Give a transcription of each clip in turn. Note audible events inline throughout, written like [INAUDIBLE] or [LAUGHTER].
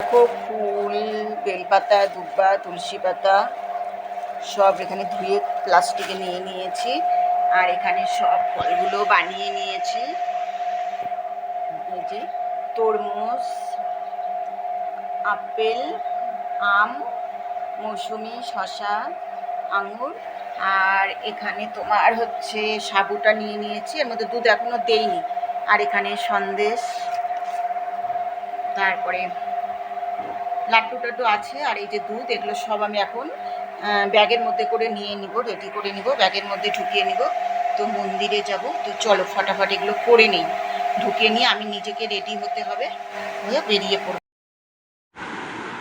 ফুল, বেলপাতা, দুব্বা, তুলসী পাতা সব এখানে ধুয়ে প্লাস্টিকে নিয়ে নিয়েছি। আর এখানে সব ফলগুলো বানিয়ে নিয়েছি। যে তরমুজ, আপেল, আম, মৌসুমি শশা আঙুর। আর এখানে তোমার হচ্ছে সাবুটা নিয়ে নিয়েছি। এর মধ্যে দুধ এখনও দেইনি। আর এখানে সন্দেশ, তারপরে লাড্ডু টাড্ডু আছে, আর এই যে দুধ, এগুলো সব আমি এখন ব্যাগের মধ্যে করে নিয়ে নিব রেডি করে নিব, ব্যাগের মধ্যে ঢুকিয়ে নিব। তো মন্দিরে যাব, তো চলো ফটাফট এগুলো করে নিই। ঢুকিয়ে নিয়ে আমি নিজেকে রেডি হতে হবে, হয়ে বেরিয়ে পড়ব।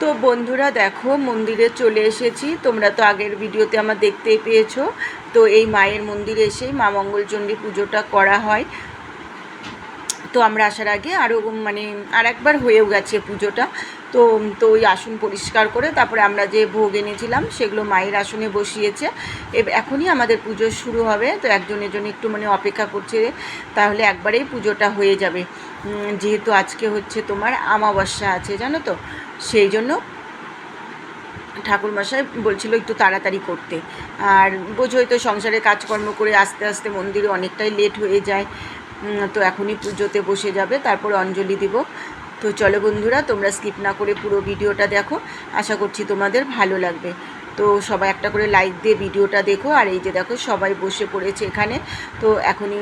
তো বন্ধুরা দেখো, মন্দিরে চলে এসেছি। তোমরা তো আগের ভিডিওতে আমার দেখতেই পেয়েছ। তো এই মায়ের মন্দিরে এসেই মা মঙ্গলচণ্ডী পুজোটা করা হয়। তো আমরা আসার আগে আরও মানে আর একবার হয়েও গেছে পুজোটা। তো তো ওই আসন পরিষ্কার করে তারপরে আমরা যে ভোগ এনেছিলাম সেগুলো মায়ের আসনে বসিয়েছে। এখনই আমাদের পুজো শুরু হবে, তো একজনের জন্য একটু মানে অপেক্ষা করছে তাহলে একবারেই পুজোটা হয়ে যাবে। যেহেতু আজকে হচ্ছে তোমার আমাবস্যা আছে, জানো তো? সেই জন্য ঠাকুরমশাই বলছিল একটু তাড়াতাড়ি করতে। আর বোঝোই তো সংসারে কাজকর্ম করে আস্তে আস্তে মন্দিরে অনেকটাই লেট হয়ে যায়। তো এখনই পুজোতে বসে যাবে, তারপর অঞ্জলি দিব। তো চলো বন্ধুরা, তোমরা স্কিপ না করে পুরো ভিডিওটা দেখো। আশা করছি তোমাদের ভালো লাগবে। তো সবাই একটা করে লাইক দিয়ে ভিডিওটা দেখো। আর এই যে দেখো, সবাই বসে পড়েছে এখানে। তো এখনই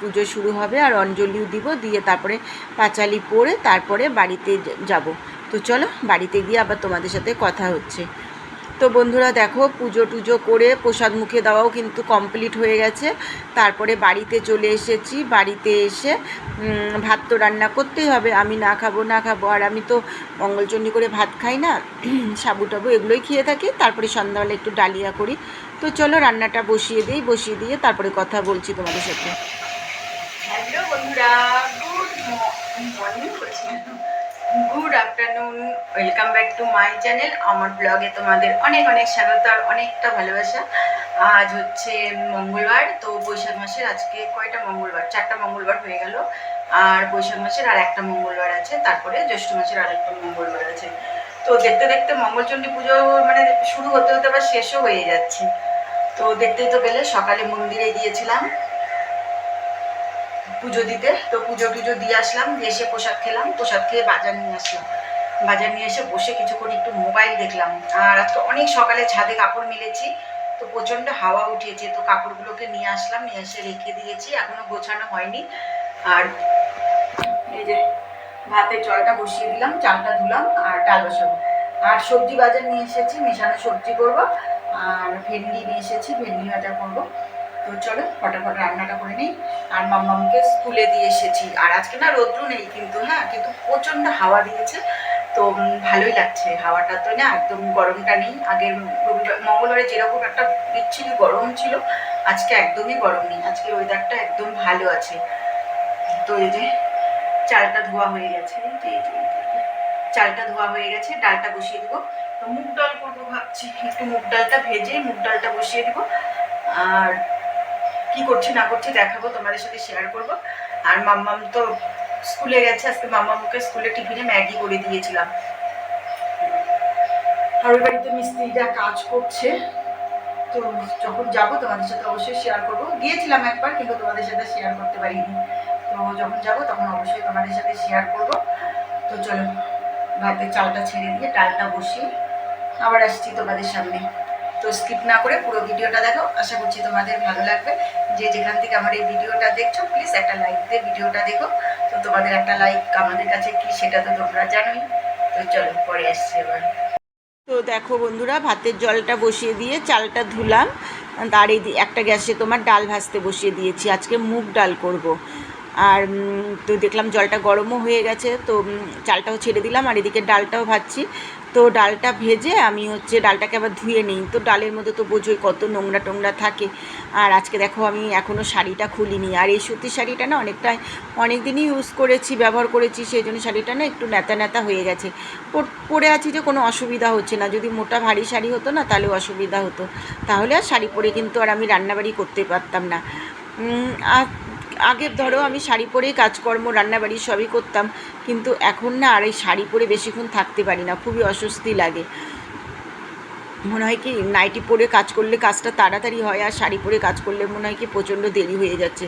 পুজো শুরু হবে আর অঞ্জলিও দিব দিয়ে তারপরে পাঁচালি পরে তারপরে বাড়িতে যাব। তো চলো, বাড়িতে গিয়ে আবার তোমাদের সাথে কথা হচ্ছে। তো বন্ধুরা দেখো, পুজো টুজো করে প্রসাদ মুখে দেওয়াও কিন্তু কমপ্লিট হয়ে গেছে। তারপরে বাড়িতে চলে এসেছি, বাড়িতে এসে ভাত তো রান্না করতেই হবে। আমি না খাব না খাব। আর আমি তো মঙ্গলচণ্ডী করে ভাত খাই না [CLEARS THROAT] সাবু টাবু এগুলোই খেয়ে থাকি। তারপরে সন্ধ্যাবেলা একটু ডালিয়া করি। তো চলো রান্নাটা বসিয়ে দিই, বসিয়ে দিয়ে তারপরে কথা বলছি তোমাদের সাথে। হ্যালো বন্ধুরা। Afternoon welcome back to my channel আমার ব্লগে তোমাদের অনেক অনেক স্বাগত আর অনেকটা ভালোবাসা। আজ হচ্ছে মঙ্গলবার, তো বৈশাখ মাসের আজকে কয়টা মঙ্গলবার? চারটা মঙ্গলবার হয়ে গেল। আর বৈশাখ মাসের আর একটা মঙ্গলবার আছে। তারপরে জ্যৈষ্ঠ মাসের আর একটা মঙ্গলবার আছে। তো দেখতে দেখতে মঙ্গলচণ্ডী পুজো মানে শুরু হতে হতে আবার শেষও হয়ে যাচ্ছে। তো দেখতেই তো পেলে, সকালে মন্দিরে গিয়েছিলাম। পুজো দিতে। তো পুজো টুজো দিয়ে আসলাম, দিয়ে এসে প্রসাদ খেলাম। প্রসাদ খেয়ে বাজার নিয়ে আসলাম। বাজার নিয়ে এসে বসে কিছুক্ষণ একটু মোবাইল দেখলাম। আর আজকে অনেক সকালে ছাদে কাপড় মিলেছি, তো প্রচণ্ড হাওয়া উঠিয়েছে। তো কাপড়গুলোকে নিয়ে আসলাম, নিয়ে এসে রেখে দিয়েছি, এখনও গোছানো হয়নি। আর এই যে ভাতের জলটা বসিয়ে দিলাম, চালটা ধুলাম, আর ডাল বসাবো। আর সবজি বাজার নিয়ে এসেছি, মেশানো সবজি করব। আর ভেন্ডি নিয়ে এসেছি, ভেন্ডি ভাজা করব। তো চলো, ফটাফট রান্নাটা করে নিই। আর মাম্মামকে স্কুলে দিয়ে এসেছি। আর আজকে না রৌদ্র নেই কিন্তু হ্যাঁ কিন্তু প্রচণ্ড হাওয়া দিয়েছে। তো ভালোই লাগছে। হাওয়াটা তো না একদম গরমটা নেই। আগের রবিবার, মঙ্গলবারে যেরকম একটা বিচ্ছিরি গরম ছিল, আজকে একদমই গরম নেই। আজকে ওয়েদারটা একদম ভালো আছে। তো এই যে, চালটা ধোয়া হয়ে গেছে। চালটা ধোয়া হয়ে গেছে। ডালটা বসিয়ে দেবো। তো মুগ ডাল করব ভাবছি। একটু মুগ ডালটা ভেজে মুগ ডালটা বসিয়ে দেবো। আর কি করছি না করছি দেখাবো, তোমাদের সাথে শেয়ার করব। আর মাম্মাম তো স্কুলে গেছে, আজকে মাম্মামকে স্কুলে টিফিনে ম্যাগি করে দিয়েছিলাম। আর বাড়িতে মিস্ত্রিরা কাজ করছে, তো যখন যাব তোমাদের সাথে অবশ্যই শেয়ার করব। গিয়েছিলাম একবার, কিন্তু তোমাদের সাথে শেয়ার করতে পারিনি। তো যখন যাব তখন অবশ্যই তোমাদের সাথে শেয়ার করব। তো চলো, ভাতের চালটা ছেড়ে দিয়ে ডালটা বসিয়ে আবার আসছি তোমাদের সামনে। তো স্কিপ না করে পুরো ভিডিওটা দেখো। আশা করছি তোমাদের ভালো লাগবে। যে যেখান থেকে আমার এই ভিডিওটা দেখছ প্লিজ একটা লাইক দিয়ে ভিডিওটা দেখো। তো তোমাদের একটা লাইক আমাদের কাছে কি সেটা তো তোমরা জানোই। তো চলো, পরে আসছি এবার। তো দেখো বন্ধুরা, ভাতের জলটা বসিয়ে দিয়ে চালটা ধুলাম। আর এই একটা গ্যাসে তোমার ডাল ভাজতে বসিয়ে দিয়েছি। আজকে মুগ ডাল করব। আর তো দেখলাম জলটা গরমও হয়ে গেছে, তো চালটাও ছেড়ে দিলাম। আর এদিকে ডালটাও ভাজছি। তো ডালটা ভেজে আমি হচ্ছে ডালটাকে আবার ধুয়ে নিই। তো ডালের মধ্যে তো বোঝোই কত নোংরা টোংরা থাকে। আর আজকে দেখো আমি এখনও শাড়িটা খুলিনি। আর এই সুতির শাড়িটা না অনেকটাই অনেক দিনই ইউজ করেছি, ব্যবহার করেছি সেই জন্য শাড়িটা না একটু ন্যাতা ন্যাতা হয়ে গেছে। পরে আছি যে কোনো অসুবিধা হচ্ছে না। যদি মোটা ভারী শাড়ি হতো না তাহলে অসুবিধা হতো। তাহলে আর শাড়ি পরে কিন্তু আর আমি রান্নাবাড়ি করতে পারতাম না। আর আগের ধরো আমি শাড়ি পরেই কাজকর্ম, রান্নাবাড়ি সবই করতাম, কিন্তু এখন না আর এই শাড়ি পরে বেশিক্ষণ থাকতে পারি না, খুবই অস্বস্তি লাগে। মনে হয় কি নাইটি পরে কাজ করলে কাজটা তাড়াতাড়ি হয়, আর শাড়ি পরে কাজ করলে মনে হয় কি প্রচণ্ড দেরি হয়ে যাচ্ছে।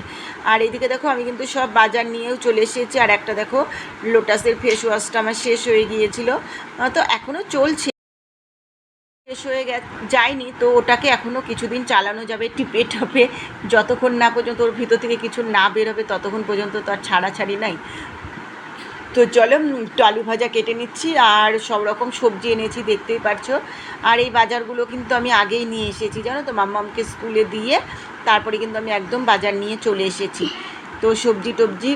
আর এদিকে দেখো আমি কিন্তু সব বাজার নিয়েও চলে এসেছি, আর একটা দেখো লোটাসের ফেস ওয়াশটা আমার শেষ হয়ে গিয়েছিল। তো এখনও চলছে। শেষ হয়ে যায়নি, তো ওটাকে এখনও কিছুদিন চালানো যাবে, টিপে টপে। যতক্ষণ না পর্যন্ত ওর ভিতর থেকে কিছু না বেরোবে, ততক্ষণ পর্যন্ত তো আর ছাড়াছাড়ি নাই। তো চলো আলু ভাজা কেটে নিচ্ছি, আর সব রকম সবজি এনেছি, দেখতেই পারছ। আর এই বাজারগুলো কিন্তু আমি আগেই নিয়ে এসেছি, জানো তো, মাম্মামকে স্কুলে দিয়ে। তারপরে কিন্তু আমি একদম বাজার নিয়ে চলে এসেছি। তো সবজি টবজি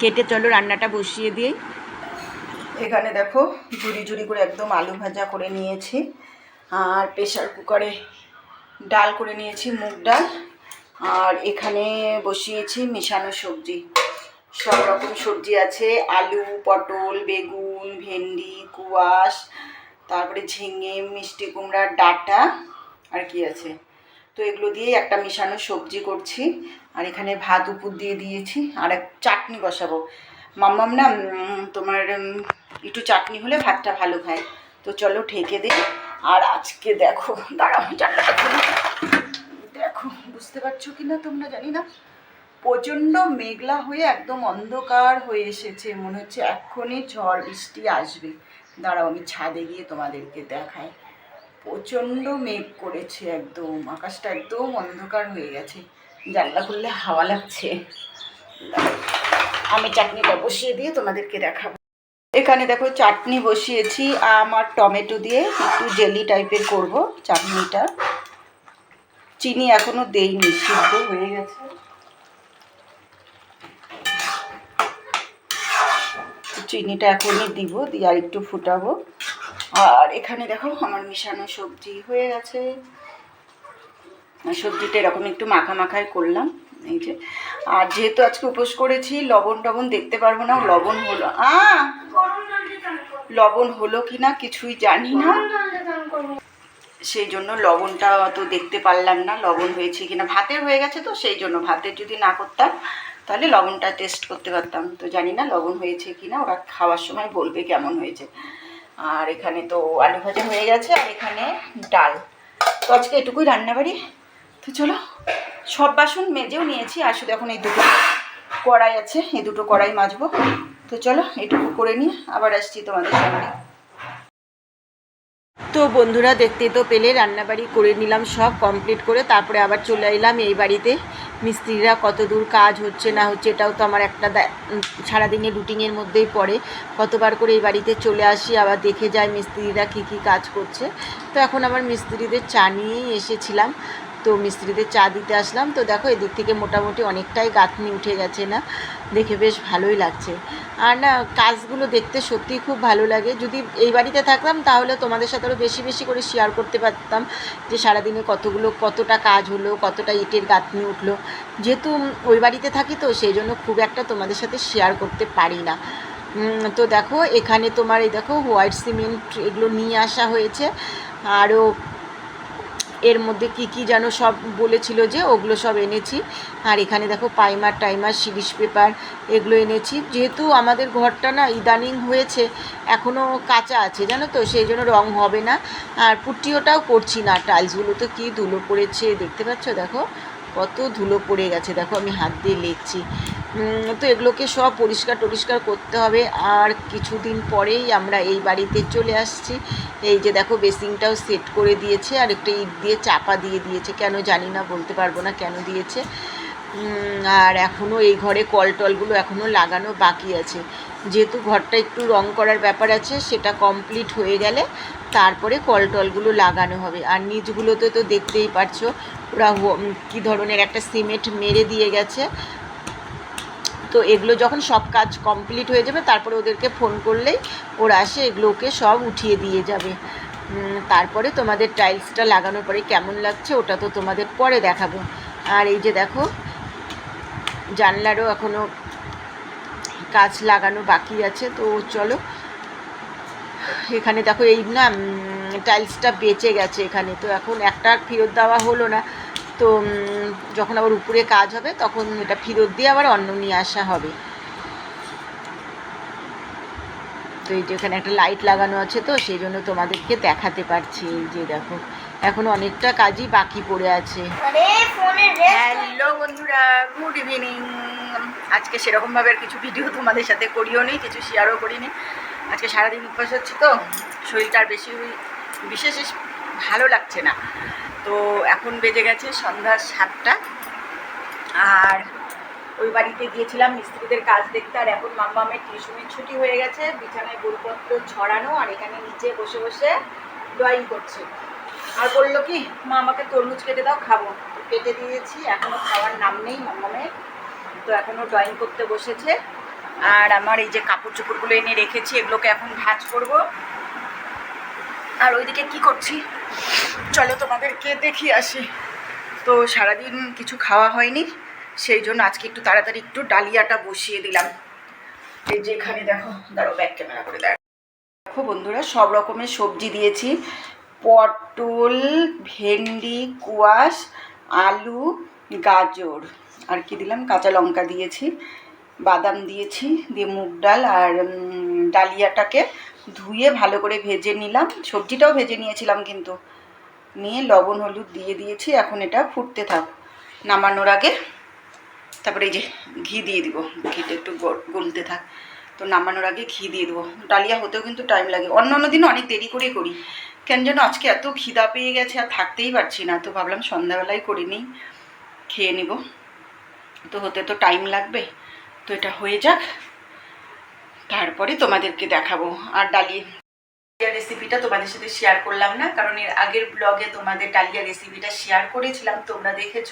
কেটে চলো, রান্নাটা বসিয়ে দিই। এখানে দেখো ঝুড়ি ঝুড়ি করে একদম আলু ভাজা করে নিয়েছি। আর প্রেশার কুকারে ডাল করে নিয়েছি, মুগ ডাল। আর এখানে বসিয়েছি মেশানো সবজি। সব রকম সবজি আছে, আলু, পটল, বেগুন, ভেন্ডি, কুয়াশ, তারপরে ঝিঙে, মিষ্টি কুমড়ার ডাঁটা, আর কি আছে। তো এগুলো দিয়ে একটা মেশানো সবজি করছি। আর এখানে ভাত উপর দিয়ে দিয়েছি। আর এক চাটনি বসাবো। মাম্মাম না তোমার একটু চাটনি হলে ভাতটা ভালো খায়। তো চলো ঠেকে দিই। আর আজকে দেখো, দাঁড়াও খুলি। দেখো, বুঝতে পারছ কি না তোমরা জানি না। প্রচণ্ড মেঘলা হয়ে একদম অন্ধকার হয়ে এসেছে। মনে হচ্ছে এক্ষুনি ঝড় বৃষ্টি আসবে। দাঁড়াও, আমি ছাদে গিয়ে তোমাদেরকে দেখাই। প্রচণ্ড মেঘ করেছে একদম। আকাশটা একদম অন্ধকার হয়ে গেছে। জানলা খুললে হাওয়া লাগছে। আমি চাটনিটা বসিয়ে দিয়ে তোমাদেরকে দেখাবো। এখানে দেখো চাটনি বসিয়েছি আমার টমেটো দিয়ে একটু জেলি টাইপের করব চাটনিটা। চিনি এখনও দেইনি, সিদ্ধ হয়ে গেছে। চিনিটা এখনই দিব, দিয়ে আর একটু ফুটাবো। আর এখানে দেখো আমার মিশানো সবজি হয়ে গেছে। সবজিটা এরকম একটু মাখা মাখায় করলাম। এই যে, আর যেহেতু আজকে উপোস করেছি, লবণ টবণ দেখতে পারব না লবণ হলো আ লবণ হলো কি না কিছুই জানি না। সেই জন্য লবণটা তো দেখতে পারলাম না, লবণ হয়েছে কিনা। ভাতের হয়ে গেছে তো সেই জন্য ভাতের যদি না করতাম, তাহলে লবণটা টেস্ট করতে পারতাম। তো জানি না লবণ হয়েছে কিনা, ওরা খাওয়ার সময় বলবে কেমন হয়েছে। আর এখানে তো আলু ভাজা হয়ে গেছে, আর এখানে ডাল। তো আজকে এটুকুই রান্নাবাড়ি। তো চলো। সব বাসন মেজেও নিয়েছি, আর শুধু এখন এই দুটো কড়াই আছে, এই দুটো কড়াই মাজবো। তো চলো, এটুকু করে নিয়ে আবার আসছি তোমাদের সামনে। তো বন্ধুরা দেখতে তো পেলে, রান্নাবাড়ি করে নিলাম সব কমপ্লিট করে, তারপরে আবার চলে এলাম এই বাড়িতে। মিস্ত্রিরা কত দূর কাজ হচ্ছে না হচ্ছে, এটাও তো আমার একটা সারাদিনের রুটিনের মধ্যেই পড়ে। কতবার করে এই বাড়িতে চলে আসি, আবার দেখে যায় মিস্ত্রিরা কী কী কাজ করছে। তো এখন আমার মিস্ত্রিদের চা নিয়েই এসেছিলাম। তো মিস্ত্রিদের চা দিতে আসলাম। তো দেখো, এদিক থেকে মোটামুটি অনেকটাই গাঁথনি উঠে গেছে না? দেখে বেশ ভালোই লাগছে। আর না, কাজগুলো দেখতে সত্যিই খুব ভালো লাগে। যদি এই বাড়িতে থাকতাম, তাহলে তোমাদের সাথে আরও বেশি বেশি করে শেয়ার করতে পারতাম যে সারাদিনে কতগুলো, কতটা কাজ হলো, কতটা ইটের গাঁথনি উঠল। যেহেতু ওই বাড়িতে থাকি তো, সেই জন্য খুব একটা তোমাদের সাথে শেয়ার করতে পারি না। তো দেখো, এখানে তোমার এই দেখো, হোয়াইট সিমেন্ট এগুলো নিয়ে আসা হয়েছে। আরও এর মধ্যে কি কি যেন সব বলেছিল যে ওগুলো সব এনেছি। আর এখানে দেখো পাইমার, টাইমার, সিরিজ পেপার এগুলো এনেছি। যেহেতু আমাদের ঘরটা না ইদানিং হয়েছে এখনও কাঁচা আছে, জানো তো? সেই জন্য রং হবে না। আর পুট্টিওটাও করছি না। টাইলসগুলো তো কী ধুলো পড়েছে, দেখতে পাচ্ছ? দেখো, কত ধুলো পড়ে গেছে। দেখো, আমি হাত দিয়ে লেখছি। তো এগুলোকে সব পরিষ্কার টরিষ্কার করতে হবে। আর কিছুদিন পরেই আমরা এই বাড়িতে চলে আসছি। এই যে দেখো বেসিংটাও সেট করে দিয়েছে আর একটা ইট দিয়ে চাপা দিয়ে দিয়েছে। কেন জানি না, বলতে পারব না কেন দিয়েছে। আর এখনও এই ঘরে কল টলগুলো এখনও লাগানো বাকি আছে। যেহেতু ঘরটা একটু রং করার ব্যাপার আছে, সেটা কমপ্লিট হয়ে গেলে তারপরে কল টলগুলো লাগানো হবে। আর নিচগুলোতে তো দেখতেই পারছ, ওরা কী ধরনের একটা সিমেন্ট মেরে দিয়ে গেছে। তো এগুলো যখন সব কাজ কমপ্লিট হয়ে যাবে, তারপরে ওদেরকে ফোন করলেই ওরা আসে, এগুলোকে সব উঠিয়ে দিয়ে যাবে। তারপরে তোমাদের টাইলসটা লাগানোর পরে কেমন লাগছে ওটা তো তোমাদের পরে দেখাবো। আর এই যে দেখো, জানলারও এখনও কাজ লাগানো বাকি আছে, তো চলো। এখানে দেখো এই না টাইলসটা বেঁচে গেছে এখানে, তো এখন একটা ফেরত দেওয়া হলো না। তো যখন আবার উপরে কাজ হবে তখন এটা ফেরত দিয়ে আবার অন্য নিয়ে আসা হবে। তো এই যে এখানে একটা লাইট লাগানো আছে তো সেই জন্য তোমাদেরকে দেখাতে পারছি। এই যে দেখো এখনও অনেকটা কাজই বাকি পড়ে আছে। হ্যালো বন্ধুরা গুড ইভিনিং আজকে সেরকমভাবে আর কিছু ভিডিও তোমাদের সাথে করিও নি কিছু শেয়ারও করিনি আজকে সারাদিন উপবাস হচ্ছে তো শরীরটা আর বেশি বিশেষ ভালো লাগছে না। তো এখন বেজে গেছে সন্ধ্যা সাতটা। আর ওই বাড়িতে গিয়েছিলাম মিস্ত্রিদের কাজ দেখতে, আর এখন মাম্মামের টিউশনের ছুটি হয়ে গেছে, বিছানায় বইপত্র ছড়ানো, আর এখানে নিচে বসে বসে ড্রয়িং করছে। আর বলল কি, মা, আমাকে তরমুজ কেটে দাও, খাব। কেটে দিয়েছি এখনও খাওয়ার নাম নেই মাম্মামের। তো এখনও ড্রয়িং করতে বসেছে। আর আমার এই যে কাপড় চোপড়গুলো এনে রেখেছি, এগুলোকে এখন ভাঁজ করব। আর ওইদিকে কি করছি? চলো তোমাদেরকে দেখি আসি। তো সারাদিন কিছু খাওয়া হয়নি, সেই জন্য আজকে একটু তাড়াতাড়ি একটু ডালিয়াটা বসিয়ে দিলাম। এই যে এখানে দেখো দাঁড়ো ব্যাক ক্যামেরা করে দেখো। দেখো বন্ধুরা, সব রকমের সবজি দিয়েছি। পটল, ভেন্ডি, কুয়াশ, আলু, গাজর। আর কি দিলাম? কাঁচা লঙ্কা দিয়েছি, বাদাম দিয়েছি, দিয়ে মুগ ডাল আর ডালিয়াটাকে ধুয়ে ভালো করে ভেজে নিলাম। সবজিটাও ভেজে নিয়েছিলাম কিন্তু। নিয়ে লবণ, হলুদ দিয়ে দিয়েছি, এখন এটা ফুটতে থাক। নামানোর আগে তারপরে এই যে ঘি দিয়ে দিব। ঘিটা একটু গলতে থাক। তো নামানোর আগে ঘি দিয়ে দেবো। ডালিয়া হতেও কিন্তু টাইম লাগে। অন্য অন্য দিন অনেক দেরি করে করি। কেন যেন আজকে এত খিদা পেয়ে গেছে, আর থাকতেই পারছি না। তো ভাবলাম সন্ধ্যাবেলায় করে নিই। খেয়ে নিব। তো হতে তো টাইম লাগবে। তো এটা হয়ে যাক। তারপরে তোমাদেরকে দেখাবো। আর ডালিয়া ডালিয়া রেসিপিটা তোমাদের সাথে শেয়ার করলাম না, কারণ এর আগের ব্লগে তোমাদের ডালিয়া রেসিপিটা শেয়ার করেছিলাম, তোমরা দেখেছ।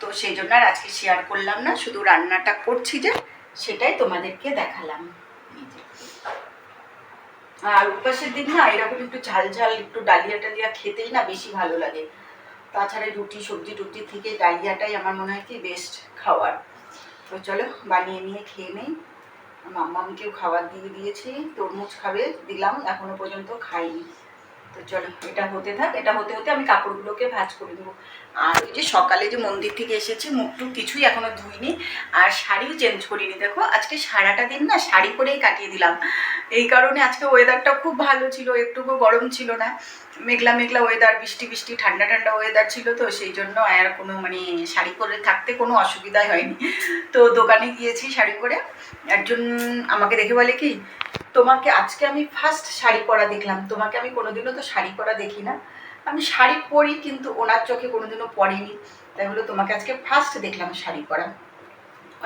তো সেই জন্য আর আজকে শেয়ার করলাম না, শুধু রান্নাটা করছি যে সেটাই তোমাদেরকে দেখালাম। আর উপাসের দিন না, এরকম একটু ঝাল ঝাল, একটু ডালিয়া টালিয়া খেতেই না বেশি ভালো লাগে। তাছাড়া রুটি, সবজি টুটি থেকে ডালিয়াটাই আমার মনে হয় কি বেস্ট খাওয়ার। তো চলো, বানিয়ে নিয়ে খেয়ে নেই। মাম্মামকেও খাবার দিয়ে দিয়েছি তরমুজ খাবে দিলাম এখনও পর্যন্ত খাইনি। তো চলো, এটা হতে থাক, এটা হতে হতে আমি কাপড়গুলোকে ভাঁজ করে দেবো। আর ওই যে সকালে যে মন্দির থেকে এসেছি মুখটুক কিছুই এখনও ধুইনি, আর শাড়িও চেঞ্জ করিনি। দেখো, আজকে সারাটা দিন না শাড়ি পরেই কাটিয়ে দিলাম। এই কারণে আজকে ওয়েদারটা খুব ভালো ছিল, একটুকু গরম ছিল না। মেঘলা মেঘলা ওয়েদার বৃষ্টি বৃষ্টি, ঠান্ডা ঠান্ডা ওয়েদার ছিল তো, সেই জন্য আর কোনো মানে শাড়ি পরে থাকতে কোনো অসুবিধাই হয়নি। তো দোকানে গিয়েছি শাড়ি পরে। একজন আমাকে দেখে বলে কি তোমাকে আজকে আমি ফার্স্ট শাড়ি পরা দেখলাম। তোমাকে আমি কোনোদিনও তো শাড়ি পরা দেখি না। আমি শাড়ি পরি কিন্তু ওনার চোখে কোনোদিনও পরিনি তাই হলো তোমাকে আজকে ফার্স্ট দেখলাম শাড়ি পরা।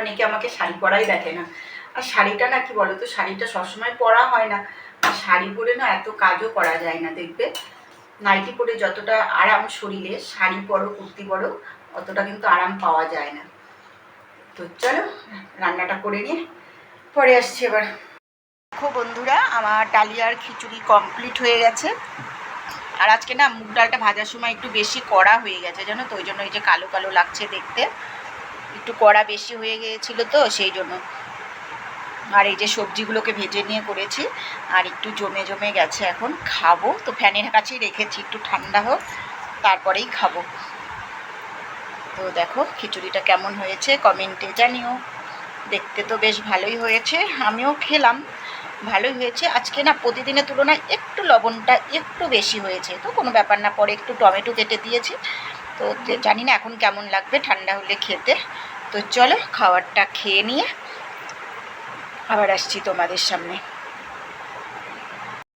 অনেকে আমাকে শাড়ি পরাই দেখে না। আর শাড়িটা না কি বলো তো শাড়িটা সবসময় পরা হয় না। আর শাড়ি পরে না এত কাজও করা যায় না, দেখবে? নাইটি পরে যতটা আরাম শরীরে, শাড়ি পরো, কুর্তি পরো, অতটা কিন্তু আরাম পাওয়া যায় না। তো চলো, রান্নাটা করে নিয়ে পরে আসছি এবার। দেখো বন্ধুরা, আমার ডালিয়ার খিচুড়ি কমপ্লিট হয়ে গেছে। আর আজকে না মুগ ডালটা ভাজার সময় একটু বেশি কড়া হয়ে গেছে, জানো তো? ওই জন্য এই যে কালো কালো লাগছে দেখতে। একটু কড়া বেশি হয়ে গিয়েছিল তো, সেই জন্য। আর এই যে সবজিগুলোকে ভেজে নিয়ে করেছি, আর একটু জমে জমে গেছে এখন। খাব, তো ফ্যানের কাছেই রেখেছি, একটু ঠান্ডা হোক, তারপরেই খাব। তো দেখো, খিচুড়িটা কেমন হয়েছে, কমেন্টে জানিও। দেখতে তো বেশ ভালোই হয়েছে, আমিও খেলাম। ভালোই হয়েছে। আজকে না প্রতিদিনের তুলনায় একটু লবণটা একটু বেশি হয়েছে। তো কোনো ব্যাপার না, পরে একটু টমেটো কেটে দিয়েছি। তো জানি না এখন কেমন লাগবে, ঠান্ডা হলে খেতে। তো চলো খাবারটা খেয়ে নিয়ে আবার আসছি তোমাদের সামনে।